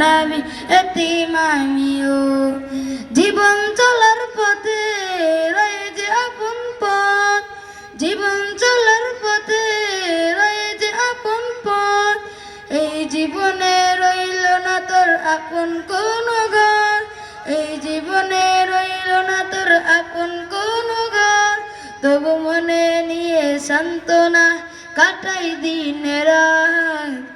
নাবি এতিম আমিও জীবন চলার পথে রয়েছে আপন পথ। জীবন চলার পথে রয়েছে আপন পথ। এই জীবনে রইল না তোর আপন কোন ঘর। এই জীবনে রইল না তোর আপন কোন ঘর। তবু মনে নিয়ে সান্ত্বনা কাটাই রাত।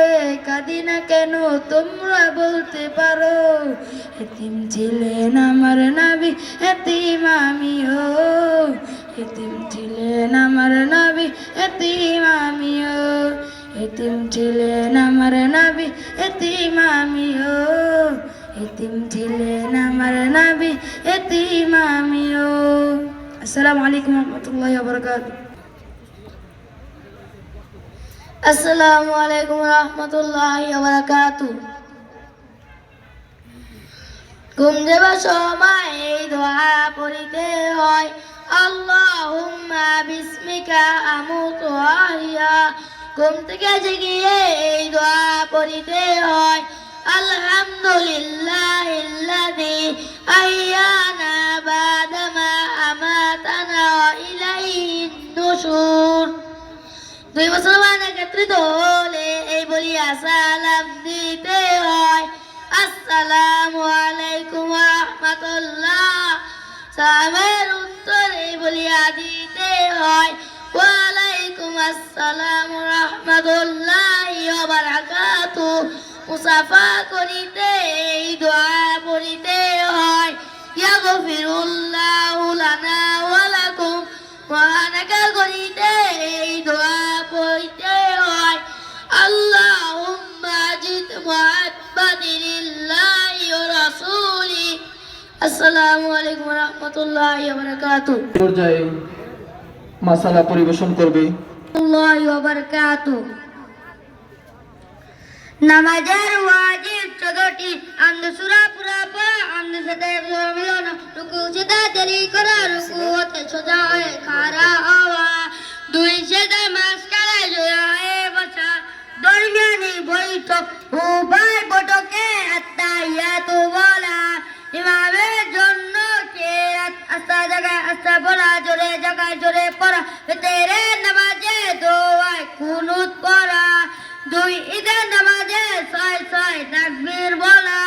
কাঁদি না কেন? তোমরা বলতে পারো, এতিম ছিলেন আমার নাবি, এতিম আমিও। এতিম ছিলেন আমার নাবি, এতিম আমিও। এতিম ছিলেন আমার নাবি, এতিম আমিও। এতিম ছিলেন আমার নাবি, এতিম আমিও। আসসালামু আলাইকুম রহমতুল্লাহ বরকাতুহ। আসসালামু আলাইকুম রহমতুল্লাহ বারাকাতু ঘুম যাবার সময় এই দোয়া পড়িতে হয়। আল্লাহুম্মা বিসমিকা আমুতু আহিয়া। ঘুম থেকে জেগিয়ে এই দোয়া পড়িতে হয়। আলহামদুলিল্লাহ ইল্লাযী আহইয়ানা বাদামা আমাতানা ওয়া ইলাইহিন নুশুর। দুই মুসলমান একত্রিত হলে এই বলিয়া সালাম দিতে হয়। আসসালামু আলাইকুম রহমতুল্লাহ। সালামের উত্তর এই বলিয়া দিতে হয়। ওয়ালাইকুম আসসালাম রহমতুল্লাহ বারাকাতু। মুসাফা করিতে, এই দোয়া পড়িতে হয়। ইয়াগফিরুল্লাহু লানা ওয়া লাকুম। মহানাকা করিতে আসসালামু আলাইকুম রাহমাতুল্লাহি ওয়া বারাকাতুহু। পর্যায়ে মাসালা পরিবেশন করবে। আল্লাহি ওয়া বারাকাতুহু। নামাজের ওয়াজিব চোদ্দটি আন্দ সুরা পুরা পড়া আন্দ সাথে মিলন রুকু সেদা দেরি করা রুকু হতে সোজা হয়ে খারা হওয়া। জায়গায় আস্তা বলা, জোরে জায়গায় জোরে পড়া। তেরে নামাজে দোয়ায় কুনুত পড়া। দুই ঈদের নামাজে ছয় ছয় তাকবীর বলা।